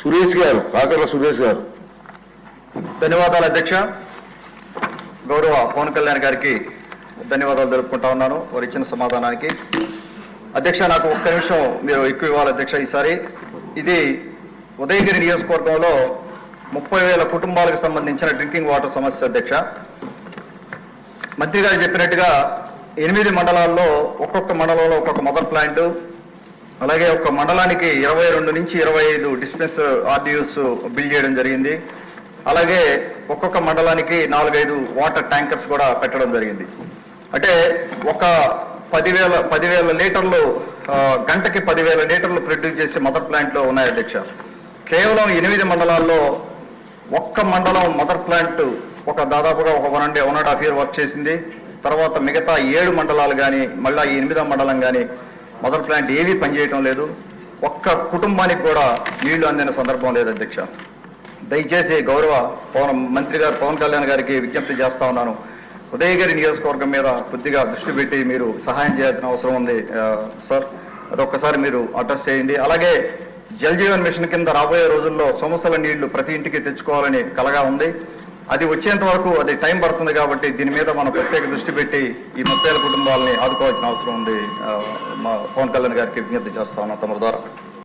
సురేష్ గారు కాకర్ల సురేష్ గారు. ధన్యవాదాలు అధ్యక్ష. గౌరవ పవన్ కళ్యాణ్ గారికి ధన్యవాదాలు తెలుపుకుంటా ఉన్నాను వారు ఇచ్చిన సమాధానానికి. అధ్యక్ష నాకు ఒక్క నిమిషం మీరు ఎక్కువ ఇవ్వాలి అధ్యక్ష ఈసారి. ఇది ఉదయగిరి నియోజకవర్గంలో ముప్పై వేల కుటుంబాలకు సంబంధించిన డ్రింకింగ్ వాటర్ సమస్య అధ్యక్ష. మంత్రి గారు చెప్పినట్టుగా ఎనిమిది మండలాల్లో ఒక్కొక్క మండలంలో ఒక్కొక్క మదర్ ప్లాంట్ అలాగే ఒక మండలానికి ఇరవై రెండు నుంచి ఇరవై ఐదు డిస్పెన్స్ ఆర్డియూస్ బిల్ చేయడం జరిగింది. అలాగే ఒక్కొక్క మండలానికి నాలుగైదు వాటర్ ట్యాంకర్స్ కూడా పెట్టడం జరిగింది. అంటే ఒక పదివేల పదివేల లీటర్లు గంటకి పదివేల లీటర్లు ప్రొడ్యూస్ చేసే మదర్ ప్లాంట్లు ఉన్నాయి అధ్యక్ష. కేవలం ఎనిమిది మండలాల్లో ఒక్క మండలం మదర్ ప్లాంట్ ఒక దాదాపుగా ఒక one and one and half year work చేసింది. తర్వాత మిగతా ఏడు మండలాలు కానీ మళ్ళా ఈ ఎనిమిదో మండలం కానీ మదర్ ప్లాంట్ ఏవీ పనిచేయటం లేదు. ఒక్క కుటుంబానికి కూడా నీళ్ళు అందిన సందర్భం లేదు అధ్యక్ష. దయచేసి గౌరవ పవన్ మంత్రి గారు పవన్ కళ్యాణ్ గారికి విజ్ఞప్తి చేస్తా ఉన్నాను. ఉదయగిరి నియోజకవర్గం మీద కొద్దిగా దృష్టి పెట్టి మీరు సహాయం చేయాల్సిన అవసరం ఉంది. సార్ అదొక్కసారి మీరు అడ్రస్ చేయండి. అలాగే జల్ జీవన్ మిషన్ కింద రాబోయే రోజుల్లో సమస్యల నీళ్ళు ప్రతి ఇంటికి తెచ్చుకోవాలని కలగా ఉంది. అది వచ్చేంత వరకు అది టైం పడుతుంది కాబట్టి దీని మీద మనం ప్రత్యేక దృష్టి పెట్టి ఈ ముప్పై కుటుంబాలని ఆదుకోవాల్సిన అవసరం ఉంది. ఆ, మా పవన్ కళ్యాణ్ గారికి విజ్ఞప్తి చేస్తా ఉన్నాం తమ ద్వారా.